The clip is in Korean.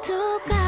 말투가